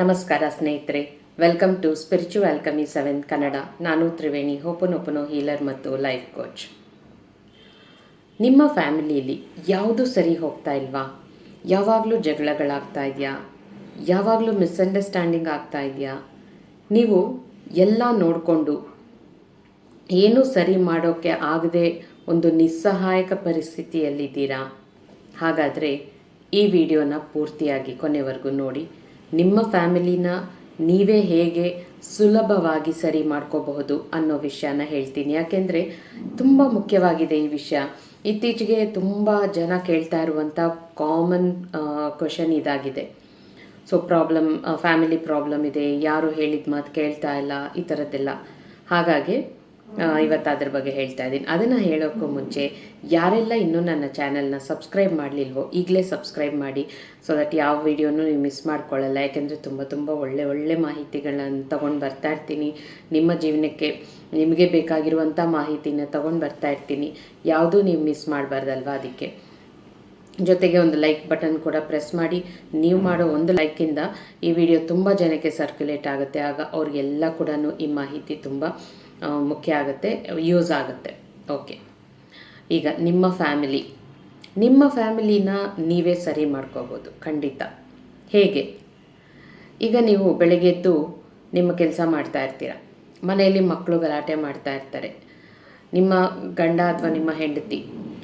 ನಮಸ್ಕಾರ ಸ್ನೇಹಿತರೆ. Welcome to spiritual ಕಮಿ ಸೆವೆನ್ ಕನ್ನಡ ನಾನು ತ್ರಿವೇಣಿ ಹೋಪನೋಪನೋ ಹೀಲರ್ ಮತ್ತು ಲೈಫ್ ಕೋಚ್ ನಿಮ್ಮ ಫ್ಯಾಮಿಲಿಯಲ್ಲಿ ಯಾವುದು ಸರಿ ಹೋಗ್ತಾ ಇಲ್ವಾ? ಯಾವಾಗಲೂ ಜಗಳಗಳಾಗ್ತಾ ಇದೆಯಾ? ಯಾವಾಗಲೂ ಮಿಸ್ಅಂಡರ್ಸ್ಟ್ಯಾಂಡಿಂಗ್ ಆಗ್ತಾ ಇದೆಯಾ? ನೀವು ಎಲ್ಲ ನೋಡಿಕೊಂಡು ಏನೂ ಸರಿ ಮಾಡೋಕ್ಕೆ ಆಗದೆ ಒಂದು ನಿಸ್ಸಹಾಯಕ ಪರಿಸ್ಥಿತಿಯಲ್ಲಿದ್ದೀರಾ? ಹಾಗಾದರೆ ಈ ವಿಡಿಯೋನ ಪೂರ್ತಿಯಾಗಿ ಕೊನೆವರೆಗೂ ನೋಡಿ. ನಿಮ್ಮ ಫ್ಯಾಮಿಲಿನ ನೀವೇ ಹೇಗೆ ಸುಲಭವಾಗಿ ಸರಿ ಮಾಡ್ಕೋಬಹುದು ಅನ್ನೋ ವಿಷಯನ ಹೇಳ್ತೀನಿ. ಯಾಕೆಂದರೆ ತುಂಬ ಮುಖ್ಯವಾಗಿದೆ ಈ ವಿಷಯ. ಇತ್ತೀಚೆಗೆ ತುಂಬ ಜನ ಕೇಳ್ತಾ ಇರುವಂಥ ಕಾಮನ್ ಕ್ವಶನ್ ಇದಾಗಿದೆ. ಸೊ ಪ್ರಾಬ್ಲಮ್ ಫ್ಯಾಮಿಲಿ ಪ್ರಾಬ್ಲಮ್ ಇದೆ. ಯಾರು ಹೇಳಿದ ಮಾತು ಕೇಳ್ತಾ ಇಲ್ಲ, ಈ ಥರದ್ದೆಲ್ಲ ಹಾಗಾಗಿ ಇವತ್ತು ಅದ್ರ ಬಗ್ಗೆ ಹೇಳ್ತಾ ಇದ್ದೀನಿ. ಅದನ್ನು ಹೇಳೋಕ್ಕೂ ಮುಂಚೆ, ಯಾರೆಲ್ಲ ಇನ್ನೂ ನನ್ನ ಚಾನಲ್ನ ಸಬ್ಸ್ಕ್ರೈಬ್ ಮಾಡಲಿಲ್ವೋ, ಈಗಲೇ ಸಬ್ಸ್ಕ್ರೈಬ್ ಮಾಡಿ ಸೊ ದಟ್ ಯಾವ ವಿಡಿಯೋನೂ ನೀವು ಮಿಸ್ ಮಾಡ್ಕೊಳ್ಳಲ್ಲ. ಯಾಕೆಂದರೆ ತುಂಬ ತುಂಬ ಒಳ್ಳೆ ಒಳ್ಳೆ ಮಾಹಿತಿಗಳನ್ನು ತೊಗೊಂಡು ಬರ್ತಾ ಇರ್ತೀನಿ. ನಿಮ್ಮ ಜೀವನಕ್ಕೆ ನಿಮಗೆ ಬೇಕಾಗಿರುವಂಥ ಮಾಹಿತಿನ ತೊಗೊಂಡು ಬರ್ತಾ ಇರ್ತೀನಿ. ಯಾವುದೂ ನೀವು ಮಿಸ್ ಮಾಡಬಾರ್ದಲ್ವ ಅದಕ್ಕೆ. ಜೊತೆಗೆ ಒಂದು ಲೈಕ್ ಬಟನ್ ಕೂಡ ಪ್ರೆಸ್ ಮಾಡಿ. ನೀವು ಮಾಡೋ ಒಂದು ಲೈಕಿಂದ ಈ ವಿಡಿಯೋ ತುಂಬ ಜನಕ್ಕೆ ಸರ್ಕ್ಯುಲೇಟ್ ಆಗುತ್ತೆ. ಆಗ ಅವ್ರಿಗೆಲ್ಲ ಕೂಡ ಈ ಮಾಹಿತಿ ತುಂಬ ಮುಖ್ಯ ಆಗುತ್ತೆ ಯೂಸ್ ಆಗುತ್ತೆ. ಓಕೆ ಈಗ ನಿಮ್ಮ ಫ್ಯಾಮಿಲಿ ನಿಮ್ಮ ಫ್ಯಾಮಿಲಿನ ನೀವೇ ಸರಿ ಮಾಡ್ಕೋಬೋದು, ಖಂಡಿತ. ಹೇಗೆ? ಈಗ ನೀವು ಬೆಳಗ್ಗೆ ಎದ್ದು ನಿಮ್ಮ ಕೆಲಸ ಮಾಡ್ತಾ ಇರ್ತೀರ. ಮನೆಯಲ್ಲಿ ಮಕ್ಕಳು ಗಲಾಟೆ ಮಾಡ್ತಾ ಇರ್ತಾರೆ. ನಿಮ್ಮ ಗಂಡ ಅಥವಾ ನಿಮ್ಮ ಹೆಂಡತಿ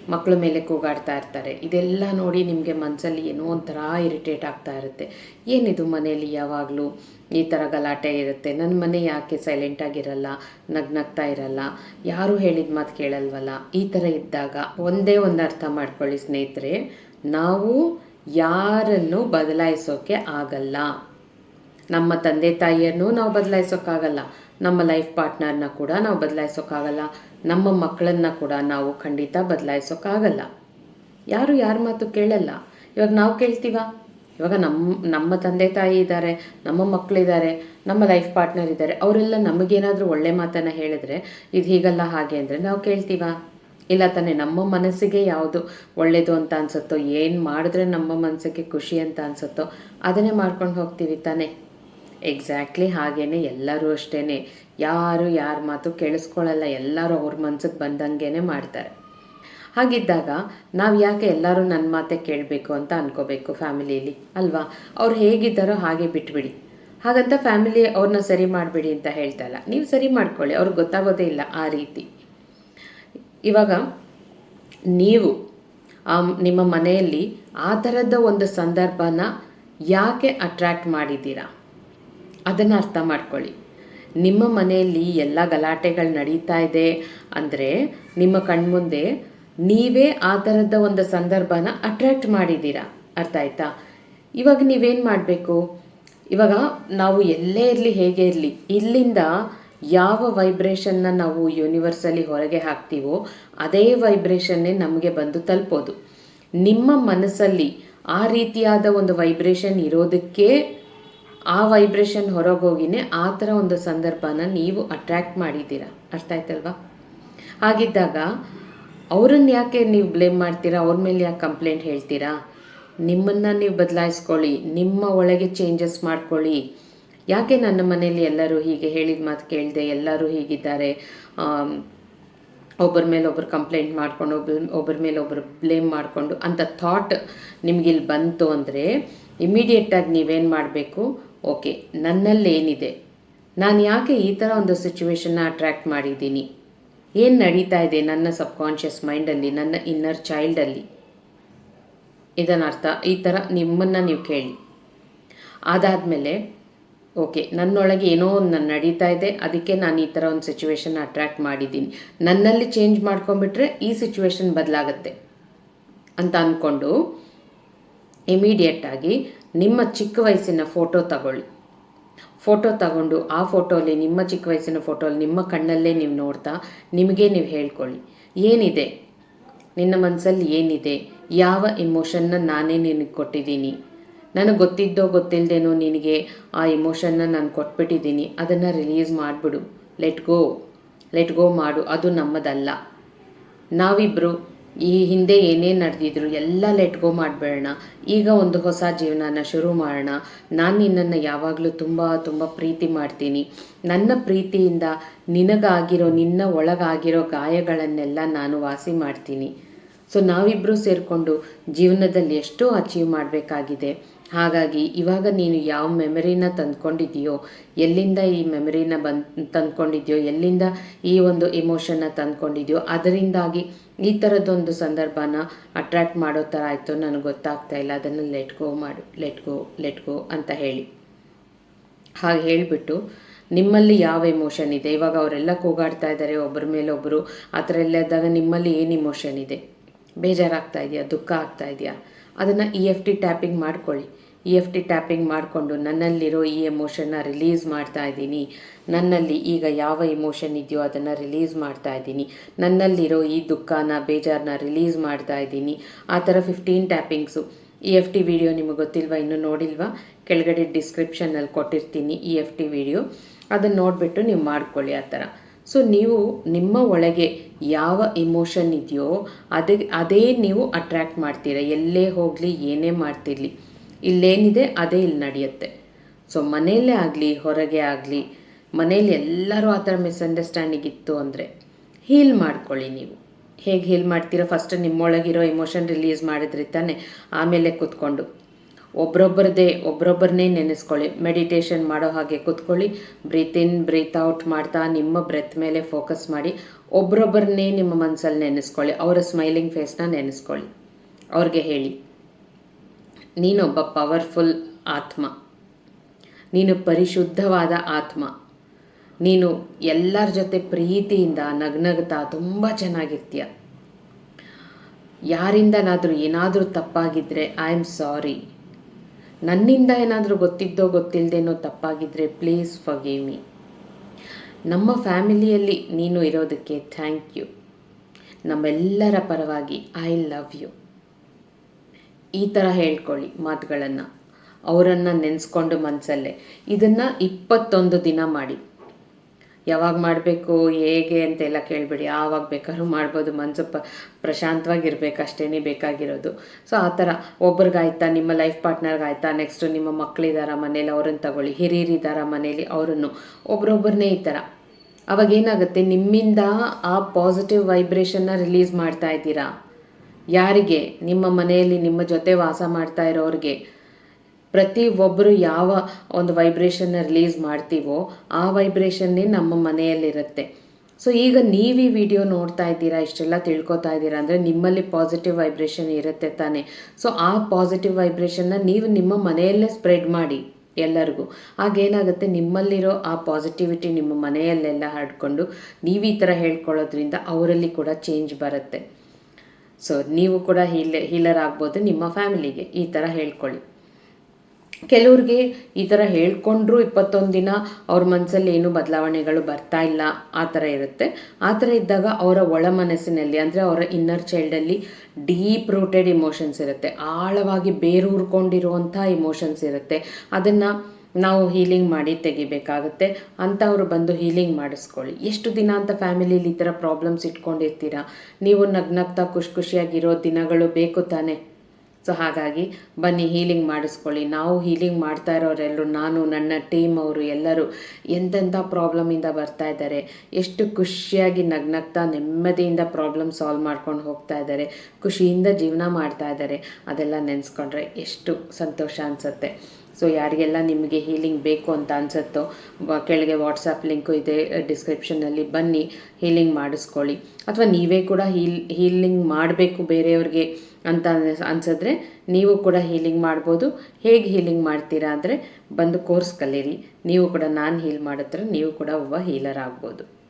ಮಕ್ಕಳ ಮೇಲೆ ಕೂಗಾಡ್ತಾ ಇರ್ತಾರೆ. ಇದೆಲ್ಲ ನೋಡಿ ನಿಮಗೆ ಮನಸ್ಸಲ್ಲಿ ಏನೋ ಒಂಥರ ಇರಿಟೇಟ್ ಆಗ್ತಾ ಇರುತ್ತೆ. ಏನಿದು ಮನೆಯಲ್ಲಿ ಯಾವಾಗಲೂ ಈ ಥರ ಗಲಾಟೆ ಇರುತ್ತೆ. ನನ್ನ ಮನೆ ಯಾಕೆ ಸೈಲೆಂಟಾಗಿರಲ್ಲ ನಗ್ನಗ್ತಾ ಇರಲ್ಲ? ಯಾರು ಹೇಳಿದ ಮಾತು ಕೇಳಲ್ವಲ್ಲ? ಈ ಥರ ಇದ್ದಾಗ ಒಂದೇ ಒಂದು ಅರ್ಥ ಮಾಡ್ಕೊಳ್ಳಿ ಸ್ನೇಹಿತರೆ. ನಾವು ಯಾರನ್ನು ಬದಲಾಯಿಸೋಕೆ ಆಗಲ್ಲ. ನಮ್ಮ ತಂದೆ ತಾಯಿಯನ್ನು ನಾವು ಬದಲಾಯಿಸೋಕ್ಕಾಗಲ್ಲ ನಮ್ಮ ಲೈಫ್ ಪಾರ್ಟ್ನರ್ನ ಕೂಡ ನಾವು ಬದಲಾಯಿಸೋಕ್ಕಾಗಲ್ಲ ನಮ್ಮ ಮಕ್ಕಳನ್ನ ಕೂಡ ನಾವು ಖಂಡಿತ ಬದಲಾಯಿಸೋಕ್ಕಾಗಲ್ಲ ಯಾರು ಯಾರ ಮಾತು ಕೇಳಲ್ಲ. ಇವಾಗ ನಾವು ಕೇಳ್ತೀವ? ಇವಾಗ ನಮ್ಮ ನಮ್ಮ ತಂದೆ ತಾಯಿ ಇದ್ದಾರೆ, ನಮ್ಮ ಮಕ್ಕಳಿದ್ದಾರೆ ನಮ್ಮ ಲೈಫ್ ಪಾರ್ಟ್ನರ್ ಇದ್ದಾರೆ, ಅವರೆಲ್ಲ ನಮಗೇನಾದರೂ ಒಳ್ಳೆ ಮಾತನ್ನು ಹೇಳಿದ್ರೆ ಇದು ಹೀಗಲ್ಲ ಹಾಗೆ ಅಂದರೆ ನಾವು ಕೇಳ್ತೀವ? ಇಲ್ಲ ತಾನೇ, ನಮ್ಮ ಮನಸ್ಸಿಗೆ ಯಾವುದು ಒಳ್ಳೆಯದು ಅಂತ ಅನ್ಸುತ್ತೋ, ಏನು ಮಾಡಿದ್ರೆ ನಮ್ಮ ಮನಸ್ಸಿಗೆ ಖುಷಿ ಅಂತ ಅನ್ಸುತ್ತೋ, ಅದನ್ನೇ ಮಾಡ್ಕೊಂಡು ಹೋಗ್ತೀವಿ ತಾನೇ. ಎಕ್ಸಾಕ್ಟ್ಲಿ ಹಾಗೇನೆ ಎಲ್ಲರೂ ಅಷ್ಟೇ ಯಾರು ಯಾರ ಮಾತು ಕೇಳಿಸ್ಕೊಳ್ಳಲ್ಲ ಎಲ್ಲರೂ ಅವ್ರ ಮನಸ್ಸಿಗೆ ಬಂದಂಗೆ ಮಾಡ್ತಾರೆ. ಹಾಗಿದ್ದಾಗ ನಾವು ಯಾಕೆ ಎಲ್ಲರೂ ನನ್ನ ಮಾತೆ ಕೇಳಬೇಕು ಅಂತ ಅನ್ಕೋಬೇಕು ಫ್ಯಾಮಿಲಿಯಲ್ಲಿ ಅಲ್ವಾ? ಅವ್ರು ಹೇಗಿದ್ದಾರೋ ಹಾಗೆ ಬಿಟ್ಬಿಡಿ. ಹಾಗಂತ ಫ್ಯಾಮಿಲಿ ಅವ್ರನ್ನ ಸರಿ ಮಾಡಿಬಿಡಿ ಅಂತ ಹೇಳ್ತಾ ಇಲ್ಲ. ನೀವು ಸರಿ ಮಾಡ್ಕೊಳ್ಳಿ, ಅವ್ರಿಗೆ ಗೊತ್ತಾಗೋದೇ ಇಲ್ಲ ಆ ರೀತಿ. ಇವಾಗ ನೀವು ನಿಮ್ಮ ಮನೆಯಲ್ಲಿ ಆ ಥರದ ಒಂದು ಸಂದರ್ಭನ ಯಾಕೆ ಅಟ್ರ್ಯಾಕ್ಟ್ ಮಾಡಿದ್ದೀರಾ? ಅದನ್ನು ಅರ್ಥ ಮಾಡ್ಕೊಳ್ಳಿ. ನಿಮ್ಮ ಮನೆಯಲ್ಲಿ ಎಲ್ಲ ಗಲಾಟೆಗಳು ನಡೀತಾ ಇದೆ ಅಂದರೆ ನಿಮ್ಮ ಕಣ್ಮುಂದೆ ನೀವೇ ಆ ಥರದ ಒಂದು ಸಂದರ್ಭನ ಅಟ್ರ್ಯಾಕ್ಟ್ ಮಾಡಿದ್ದೀರಾ? ಅರ್ಥ ಆಯ್ತಾ? ಇವಾಗ ನೀವೇನು ಮಾಡಬೇಕು? ಇವಾಗ ನಾವು ಎಲ್ಲೇ ಇರಲಿ, ಹೇಗೆ ಇರಲಿ, ಇಲ್ಲಿಂದ ಯಾವ ವೈಬ್ರೇಷನ್ನ ನಾವು ಯೂನಿವರ್ಸಲ್ಲಿ ಹೊರಗೆ ಹಾಕ್ತೀವೋ ಅದೇ ವೈಬ್ರೇಷನ್ನೇ ನಮಗೆ ಬಂದು ತಲುಪೋದು. ನಿಮ್ಮ ಮನಸ್ಸಲ್ಲಿ ಆ ರೀತಿಯಾದ ಒಂದು ವೈಬ್ರೇಷನ್ ಇರೋದಕ್ಕೆ ಆ ವೈಬ್ರೇಷನ್ ಹೊರಗೋಗಿನೇ ಆ ಥರ ಒಂದು ಸಂದರ್ಭನ ನೀವು ಅಟ್ರ್ಯಾಕ್ಟ್ ಮಾಡಿದ್ದೀರಾ? ಅರ್ಥ ಆಯ್ತಲ್ವಾ? ಹಾಗಿದ್ದಾಗ ಅವ್ರನ್ನ ಯಾಕೆ ನೀವು ಬ್ಲೇಮ್ ಮಾಡ್ತೀರಾ? ಅವ್ರ ಮೇಲೆ ಯಾಕೆ ಕಂಪ್ಲೇಂಟ್ ಹೇಳ್ತೀರಾ? ನಿಮ್ಮನ್ನು ನೀವು ಬದಲಾಯಿಸ್ಕೊಳ್ಳಿ, ನಿಮ್ಮ ಒಳಗೆ ಚೇಂಜಸ್ ಮಾಡ್ಕೊಳ್ಳಿ. ಯಾಕೆ ನನ್ನ ಮನೆಯಲ್ಲಿ ಎಲ್ಲರೂ ಹೀಗೆ ಹೇಳಿದ ಮಾತು ಕೇಳಿದೆ, ಎಲ್ಲರೂ ಹೀಗಿದ್ದಾರೆ? ಒಬ್ಬರ ಮೇಲೆ ಒಬ್ಬರು ಕಂಪ್ಲೇಂಟ್ ಮಾಡಿಕೊಂಡು, ಒಬ್ಬ, ಒಬ್ಬರ ಮೇಲೆ ಒಬ್ಬರು ಬ್ಲೇಮ್ ಮಾಡಿಕೊಂಡು ಅಂತ ಥಾಟ್ ನಿಮಗಿಲ್ಲಿ ಬಂತು ಅಂದರೆ ಇಮಿಡಿಯೇಟಾಗಿ ನೀವೇನು ಮಾಡಬೇಕು? ಓಕೆ, ನನ್ನಲ್ಲೇನಿದೆ. ನಾನು ಯಾಕೆ ಈ ಥರ ಒಂದು ಸಿಚುವೇಶನ್ನ ಅಟ್ರ್ಯಾಕ್ಟ್ ಮಾಡಿದ್ದೀನಿ? ಏನು ನಡೀತಾ ಇದೆ ನನ್ನ ಸಬ್ಕಾನ್ಷಿಯಸ್ ಮೈಂಡಲ್ಲಿ ನನ್ನ ಇನ್ನರ್ ಚೈಲ್ಡಲ್ಲಿ ಇದನ್ನ ಅರ್ಥ ಈ ಥರ ನಿಮ್ಮನ್ನು ನೀವು ಕೇಳಿ. ಅದಾದಮೇಲೆ, ಓಕೆ, ನನ್ನೊಳಗೆ ಏನೋ ಒಂದು ನಡೀತಾ ಇದೆ, ಅದಕ್ಕೆ ನಾನು ಈ ಥರ ಒಂದು ಸಿಚುವೇಶನ್ ಅಟ್ರ್ಯಾಕ್ಟ್ ಮಾಡಿದ್ದೀನಿ. ನನ್ನಲ್ಲಿ ಚೇಂಜ್ ಮಾಡ್ಕೊಂಡ್ಬಿಟ್ರೆ ಈ ಸಿಚುವೇಶನ್ ಬದಲಾಗತ್ತೆ. ಅಂತ ಅಂದ್ಕೊಂಡು ಇಮಿಡಿಯೇಟಾಗಿ ನಿಮ್ಮ ಚಿಕ್ಕ ವಯಸ್ಸಿನ ಫೋಟೋ ತಗೊಳ್ಳಿ. ಫೋಟೋ ತಗೊಂಡು ಆ ಫೋಟೋಲಿ ನಿಮ್ಮ ಚಿಕ್ಕ ವಯಸ್ಸಿನ ಫೋಟೋಲಿ ನಿಮ್ಮ ಕಣ್ಣಲ್ಲೇ ನೀವು ನೋಡ್ತಾ ನಿಮಗೆ ನೀವು ಹೇಳ್ಕೊಳ್ಳಿ. ಏನಿದೆ? ನಿನ್ನ ಮನಸ್ಸಲ್ಲಿ ಏನಿದೆ? ಯಾವ ಇಮೋಷನ್ನ ನಾನೇ ನಿನಗೆ ಕೊಟ್ಟಿದ್ದೀನಿ? ನನಗೆ ಗೊತ್ತಿದ್ದೋ ಗೊತ್ತಿಲ್ಲದೇನೋ ನಿನಗೆ ಆ ಇಮೋಷನ್ನ ನಾನು ಕೊಟ್ಬಿಟ್ಟಿದ್ದೀನಿ. ಅದನ್ನು ರಿಲೀಸ್ ಮಾಡಿಬಿಡು. ಲೆಟ್ ಗೋ ಲೆಟ್ ಗೋ ಮಾಡು. ಅದು ನಮ್ಮದಲ್ಲ. ನಾವಿಬ್ಬರು ಈ ಹಿಂದೆ ಏನೇನು ನಡೆದಿದ್ರು ಎಲ್ಲ ಲೆಟ್ ಗೋ ಮಾಡಿಬೇಡೋಣ. ಈಗ ಒಂದು ಹೊಸ ಜೀವನನ ಶುರು ಮಾಡೋಣ. ನಾನು ನಿನ್ನನ್ನು ಯಾವಾಗಲೂ ತುಂಬ ತುಂಬ ಪ್ರೀತಿ ಮಾಡ್ತೀನಿ. ನನ್ನ ಪ್ರೀತಿಯಿಂದ ನಿನಗಾಗಿರೋ, ನಿನ್ನ ಒಳಗಾಗಿರೋ ಗಾಯಗಳನ್ನೆಲ್ಲ ನಾನು ವಾಸಿ ಮಾಡ್ತೀನಿ. ಸೊ ನಾವಿಬ್ಬರೂ ಸೇರಿಕೊಂಡು ಜೀವನದಲ್ಲಿ ಎಷ್ಟೋ ಅಚೀವ್ ಮಾಡಬೇಕಾಗಿದೆ. ಹಾಗಾಗಿ ಇವಾಗ ನೀನು ಯಾವ ಮೆಮರಿನ ತಂದ್ಕೊಂಡಿದೆಯೋ ಎಲ್ಲಿಂದ ಈ ಮೆಮರಿನ ಬಂದು ತಂದ್ಕೊಂಡಿದ್ಯೋ ಎಲ್ಲಿಂದ ಈ ಒಂದು ಇಮೋಷನ್ನ ತಂದ್ಕೊಂಡಿದ್ಯೋ ಅದರಿಂದಾಗಿ ಈ ಥರದ್ದೊಂದು ಸಂದರ್ಭನ ಅಟ್ರ್ಯಾಕ್ಟ್ ಮಾಡೋ ಥರ ಆಯಿತು ನನಗೆ ಗೊತ್ತಾಗ್ತಾ ಇಲ್ಲ. ಅದನ್ನು ಲೆಟ್ ಗೋ ಮಾಡು ಲೆಟ್ ಗೋ ಲೆಟ್ ಗೋ ಅಂತ ಹೇಳಿ. ಹಾಗೆ ಹೇಳಿಬಿಟ್ಟು ನಿಮ್ಮಲ್ಲಿ ಯಾವ ಎಮೋಷನ್ ಇದೆ? ಇವಾಗ ಅವರೆಲ್ಲ ಕೂಗಾಡ್ತಾ ಇದ್ದಾರೆ ಒಬ್ಬರ ಮೇಲೆ ಒಬ್ಬರು ಆ ಥರ ಎಲ್ಲ ಇದ್ದಾಗ ನಿಮ್ಮಲ್ಲಿ ಏನು ಇಮೋಷನ್ ಇದೆ? ಬೇಜಾರಾಗ್ತಾ ಇದೆಯಾ ದುಃಖ ಆಗ್ತಾ ಇದೆಯಾ ಅದನ್ನು ಇ ಎಫ್ ಟಿ ಟ್ಯಾಪಿಂಗ್ ಮಾಡ್ಕೊಳ್ಳಿ. ಇ ಎಫ್ ಟಿ ಟ್ಯಾಪಿಂಗ್ ಮಾಡಿಕೊಂಡು ನನ್ನಲ್ಲಿರೋ ಈ ಎಮೋಷನ್ನ ರಿಲೀಸ್ ಮಾಡ್ತಾ ಇದ್ದೀನಿ. ನನ್ನಲ್ಲಿ ಈಗ ಯಾವ ಇಮೋಷನ್ ಇದೆಯೋ ಅದನ್ನು ರಿಲೀಸ್ ಮಾಡ್ತಾ ಇದ್ದೀನಿ. ನನ್ನಲ್ಲಿರೋ ಈ ದುಃಖನ ಬೇಜಾರನ್ನ ರಿಲೀಸ್ ಮಾಡ್ತಾ ಇದ್ದೀನಿ. ಆ ಥರ fifteen tappings E F T video ನಿಮಗೆ ಗೊತ್ತಿಲ್ವಾ? ಇನ್ನೂ ನೋಡಿಲ್ವಾ? ಕೆಳಗಡೆ ಡಿಸ್ಕ್ರಿಪ್ಷನ್ನಲ್ಲಿ ಕೊಟ್ಟಿರ್ತೀನಿ ಇ ಎಫ್ ಟಿ ವಿಡಿಯೋ ಅದನ್ನು ನೋಡಿಬಿಟ್ಟು ನೀವು ಮಾಡ್ಕೊಳ್ಳಿ ಆ ಥರ. ಸೊ ನೀವು ನಿಮ್ಮ ಒಳಗೆ ಯಾವ ಇಮೋಷನ್ ಇದೆಯೋ ಅದೇ ಅದೇ ನೀವು ಅಟ್ರ್ಯಾಕ್ಟ್ ಮಾಡ್ತೀರ. ಎಲ್ಲೇ ಹೋಗಲಿ, ಏನೇ ಮಾಡ್ತಿರಲಿ. ಇಲ್ಲೇನಿದೆ, ಅದೇ ಇಲ್ಲಿ ನಡೆಯುತ್ತೆ. ಸೊ ಮನೆಯಲ್ಲೇ ಆಗಲಿ, ಹೊರಗೆ ಆಗಲಿ ಮನೇಲಿ ಎಲ್ಲರೂ ಆ ಥರ ಮಿಸ್ಅಂಡರ್ಸ್ಟ್ಯಾಂಡಿಂಗ್ ಇತ್ತು ಅಂದರೆ ಹೀಲ್ ಮಾಡ್ಕೊಳ್ಳಿ ನೀವು. ಹೇಗೆ ಹೀಲ್ ಮಾಡ್ತೀರಾ? ಫಸ್ಟ್ ನಿಮ್ಮೊಳಗಿರೋ ಇಮೋಷನ್ ರಿಲೀಸ್ ಮಾಡಿದ್ರಿ ತಾನೆ ಆಮೇಲೆ ಕೂತ್ಕೊಂಡು. ಒಬ್ರೊಬ್ಬರದೇ, ಒಬ್ರೊಬ್ಬರನ್ನೇ ನೆನೆಸ್ಕೊಳ್ಳಿ. ಮೆಡಿಟೇಷನ್ ಮಾಡೋ ಹಾಗೆ ಕೂತ್ಕೊಳ್ಳಿ. ಬ್ರೀತ್ ಇನ್ ಬ್ರೀತ್ ಔಟ್ ಮಾಡ್ತಾ ನಿಮ್ಮ ಬ್ರೆತ್ ಮೇಲೆ ಫೋಕಸ್ ಮಾಡಿ. ಒಬ್ರೊಬ್ಬರನ್ನೇ ನಿಮ್ಮ ಮನಸ್ಸಲ್ಲಿ ನೆನೆಸ್ಕೊಳ್ಳಿ. ಅವರ ಸ್ಮೈಲಿಂಗ್ ಫೇಸ್ನ ನೆನೆಸ್ಕೊಳ್ಳಿ. ಅವ್ರಿಗೆ ಹೇಳಿ, ನೀನೊಬ್ಬ ಪವರ್ಫುಲ್ ಆತ್ಮ. ನೀನು ಪರಿಶುದ್ಧವಾದ ಆತ್ಮ. ನೀನು ಎಲ್ಲರ ಜೊತೆ ಪ್ರೀತಿಯಿಂದ ನಗ್ನಗ್ತಾ ತುಂಬ ಚೆನ್ನಾಗಿರ್ತೀಯ. ಯಾರಿಂದನಾದರೂ ಏನಾದರೂ ತಪ್ಪಾಗಿದ್ದರೆ ಐ ಆಮ್ ಸಾರಿ ನನ್ನಿಂದ ಏನಾದರೂ ಗೊತ್ತಿದ್ದೋ ಗೊತ್ತಿಲ್ಲದೇನೋ ತಪ್ಪಾಗಿದ್ದರೆ ಪ್ಲೀಸ್ ಫಗೇವ್ ಮೀ ನಮ್ಮ ಫ್ಯಾಮಿಲಿಯಲ್ಲಿ ನೀನು ಇರೋದಕ್ಕೆ ಥ್ಯಾಂಕ್ ಯು ನಮ್ಮೆಲ್ಲರ ಪರವಾಗಿ ಐ ಲವ್ ಯು ಈ ಥರ ಹೇಳ್ಕೊಳ್ಳಿ ಮಾತುಗಳನ್ನು. ಅವರನ್ನು ನೆನೆಸ್ಕೊಂಡು ಮನಸ್ಸಲ್ಲೇ ಇದನ್ನು ಇಪ್ಪತ್ತೊಂದು ದಿನ ಮಾಡಿ. ಯಾವಾಗ ಮಾಡಬೇಕು, ಹೇಗೆ ಅಂತೆಲ್ಲ ಕೇಳಬೇಡಿ. ಆವಾಗ ಬೇಕಾದ್ರೂ ಮಾಡ್ಬೋದು. ಮನಸ್ಸು ಪ ಪ್ರಶಾಂತವಾಗಿರ್ಬೇಕು ಅಷ್ಟೇ ಬೇಕಾಗಿರೋದು. ಸೊ ಆ ಥರ ಒಬ್ರಿಗಾಯ್ತಾ, ನಿಮ್ಮ ಲೈಫ್ ಪಾರ್ಟ್ನರ್ಗಾಯ್ತಾ, ನೆಕ್ಸ್ಟು ನಿಮ್ಮ ಮಕ್ಕಳಿದಾರ ಮನೇಲಿ ಅವ್ರನ್ನ ತಗೊಳ್ಳಿ, ಹಿರಿಯರಿದಾರ ಮನೇಲಿ ಅವರನ್ನು ಒಬ್ರೊಬ್ಬರನ್ನೇ ಈ ಥರ. ಅವಾಗ ಏನಾಗುತ್ತೆ? ನಿಮ್ಮಿಂದ ಆ ಪಾಸಿಟಿವ್ ವೈಬ್ರೇಷನ್ನ ರಿಲೀಸ್ ಮಾಡ್ತಾ ಇದ್ದೀರಾ? ಯಾರಿಗೆ? ನಿಮ್ಮ ಮನೆಯಲ್ಲಿ ನಿಮ್ಮ ಜೊತೆ ವಾಸ ಮಾಡ್ತಾ ಇರೋರಿಗೆ. ಪ್ರತಿ ಒಬ್ಬರು ಯಾವ ಒಂದು ವೈಬ್ರೇಷನ್ನ ರಿಲೀಸ್ ಮಾಡ್ತೀವೋ ಆ ವೈಬ್ರೇಷನ್ನೇ ನಮ್ಮ ಮನೆಯಲ್ಲಿರುತ್ತೆ. ಸೊ ಈಗ ನೀವು ಈ ವಿಡಿಯೋ ನೋಡ್ತಾ ಇದ್ದೀರಾ, ಇಷ್ಟೆಲ್ಲ ತಿಳ್ಕೊತಾ ಇದ್ದೀರಾ ಅಂದರೆ ನಿಮ್ಮಲ್ಲಿ ಪಾಸಿಟಿವ್ ವೈಬ್ರೇಷನ್ ಇರುತ್ತೆ ತಾನೆ. ಸೊ ಆ ಪಾಸಿಟಿವ್ ವೈಬ್ರೇಷನ್ನ ನೀವು ನಿಮ್ಮ ಮನೆಯಲ್ಲೇ ಸ್ಪ್ರೆಡ್ ಮಾಡಿ ಎಲ್ಲರಿಗೂ. ಆಗೇನಾಗುತ್ತೆ ನಿಮ್ಮಲ್ಲಿರೋ ಆ ಪಾಸಿಟಿವಿಟಿ ನಿಮ್ಮ ಮನೆಯಲ್ಲೆಲ್ಲ ಹರಡ್ಕೊಂಡು ನೀವು ಈ ಥರ ಹೇಳ್ಕೊಳ್ಳೋದ್ರಿಂದ ಅವರಲ್ಲಿ ಕೂಡ ಚೇಂಜ್ ಬರುತ್ತೆ. ಸೊ ನೀವು ಕೂಡ ಹೀಲ್ ಹೀಲರ್ ಆಗ್ಬೋದು ನಿಮ್ಮ ಫ್ಯಾಮಿಲಿಗೆ ಈ ಥರ ಹೇಳ್ಕೊಳ್ಳಿ. ಕೆಲವ್ರಿಗೆ ಈ ಥರ ಹೇಳ್ಕೊಂಡ್ರು ಇಪ್ಪತ್ತೊಂದು ದಿನ ಅವ್ರ ಮನಸ್ಸಲ್ಲಿ ಏನು ಬದಲಾವಣೆಗಳು ಬರ್ತಾ ಇಲ್ಲ, ಆ ಥರ ಇರುತ್ತೆ. ಆ ಥರ ಇದ್ದಾಗ ಅವರ ಒಳ ಮನಸ್ಸಿನಲ್ಲಿ, ಅಂದರೆ ಅವರ ಇನ್ನರ್ ಚೈಲ್ಡಲ್ಲಿ ಡೀಪ್ ರೂಟೆಡ್ ಇಮೋಷನ್ಸ್ ಇರುತ್ತೆ. ಆಳವಾಗಿ ಬೇರೂರ್ಕೊಂಡಿರುವಂಥ ಇಮೋಷನ್ಸ್ ಇರುತ್ತೆ. ಅದನ್ನು ನಾವು ಹೀಲಿಂಗ್ ಮಾಡಿ ತೆಗಿಬೇಕಾಗುತ್ತೆ. ಅಂಥವ್ರು ಬಂದು ಹೀಲಿಂಗ್ ಮಾಡಿಸ್ಕೊಳ್ಳಿ. ಎಷ್ಟು ದಿನ ಅಂತ ಫ್ಯಾಮಿಲಿಲಿ ಈ ಥರ ಪ್ರಾಬ್ಲಮ್ಸ್ ಇಟ್ಕೊಂಡಿರ್ತೀರಾ? ನೀವು ನಗ್ನಗ್ತಾ ಖುಷಿ ಖುಷಿಯಾಗಿರೋ ದಿನಗಳು ಬೇಕು ತಾನೇ. ಸೊ ಹಾಗಾಗಿ ಬನ್ನಿ ಹೀಲಿಂಗ್ ಮಾಡಿಸ್ಕೊಳ್ಳಿ. ನಾವು ಹೀಲಿಂಗ್ ಮಾಡ್ತಾ ಇರೋರೆಲ್ಲರೂ, ನಾನು, ನನ್ನ ಟೀಮ್ ಅವರು, ಎಲ್ಲರೂ ಎಂತೆಂಥ ಪ್ರಾಬ್ಲಮಿಂದ ಬರ್ತಾ ಇದ್ದಾರೆ. ಎಷ್ಟು ಖುಷಿಯಾಗಿ ನಗ್ನಗ್ತಾ, ನೆಮ್ಮದಿಯಿಂದ ಪ್ರಾಬ್ಲಮ್ ಸಾಲ್ವ್ ಮಾಡ್ಕೊಂಡು ಹೋಗ್ತಾ ಇದ್ದಾರೆ. ಖುಷಿಯಿಂದ ಜೀವನ ಮಾಡ್ತಾ ಇದ್ದಾರೆ. ಅದೆಲ್ಲ ನೆನೆಸ್ಕೊಂಡ್ರೆ ಎಷ್ಟು ಸಂತೋಷ ಅನಿಸುತ್ತೆ. ಸೊ ಯಾರಿಗೆಲ್ಲ ನಿಮಗೆ ಹೀಲಿಂಗ್ ಬೇಕು ಅಂತ ಅನಿಸುತ್ತೋ ಕೆಳಗೆ ವಾಟ್ಸಪ್ ಲಿಂಕು ಇದೆ ಡಿಸ್ಕ್ರಿಪ್ಷನಲ್ಲಿ ಬನ್ನಿ ಹೀಲಿಂಗ್ ಮಾಡಿಸ್ಕೊಳ್ಳಿ. ಅಥವಾ ನೀವೇ ಕೂಡ ಹೀಲ್ ಹೀಲಿಂಗ್ ಮಾಡಬೇಕು ಬೇರೆಯವ್ರಿಗೆ. ಅಂತ ಅನ್ಸಿದ್ರೆ ನೀವು ಕೂಡ ಹೀಲಿಂಗ್ ಮಾಡ್ಬೋದು. ಹೇಗೆ ಹೀಲಿಂಗ್ ಮಾಡ್ತೀರಾ ಅಂದರೆ ಬಂದು ಕೋರ್ಸ್ ಕಲೀರಿ. ನೀವು ಕೂಡ ನಾನು ಹೀಲ್ ಮಾಡಿದ್ರೆ ನೀವು ಕೂಡ ಒಬ್ಬ ಹೀಲರ್ ಆಗ್ಬೋದು.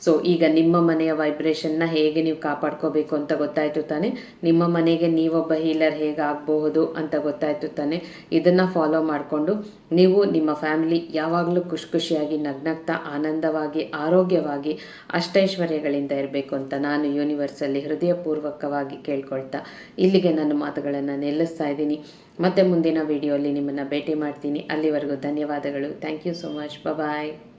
ಸೊ ಈಗ ನಿಮ್ಮ ಮನೆಯ ವೈಬ್ರೇಷನ್ನ ಹೇಗೆ ನೀವು ಕಾಪಾಡ್ಕೋಬೇಕು ಅಂತ ಗೊತ್ತಾಯಿತು ತಾನೆ. ನಿಮ್ಮ ಮನೆಗೆ ನೀವೊಬ್ಬ ಹೀಲರ್ ಹೇಗೆ ಆಗಬಹುದು ಅಂತ ಗೊತ್ತಾಯಿತು ತಾನೆ. ಇದನ್ನು ಫಾಲೋ ಮಾಡಿಕೊಂಡು ನೀವು ನಿಮ್ಮ ಫ್ಯಾಮಿಲಿ ಯಾವಾಗಲೂ ಖುಷಿ ಖುಷಿಯಾಗಿ ನಗ್ನಗ್ತಾ, ಆನಂದವಾಗಿ, ಆರೋಗ್ಯವಾಗಿ ಅಷ್ಟೈಶ್ವರ್ಯಗಳಿಂದ ಇರಬೇಕು ಅಂತ ನಾನು ಯೂನಿವರ್ಸಲ್ಲಿ ಹೃದಯಪೂರ್ವಕವಾಗಿ ಕೇಳ್ಕೊಳ್ತಾ ಇಲ್ಲಿಗೆ ನನ್ನ ಮಾತುಗಳನ್ನು ನಿಲ್ಲಿಸ್ತಾ ಇದ್ದೀನಿ. ಮತ್ತೆ ಮುಂದಿನ ವಿಡಿಯೋಲ್ಲಿ ನಿಮ್ಮನ್ನು ಭೇಟಿ ಮಾಡ್ತೀನಿ. ಅಲ್ಲಿವರೆಗೂ ಧನ್ಯವಾದಗಳು. Thank you so much bye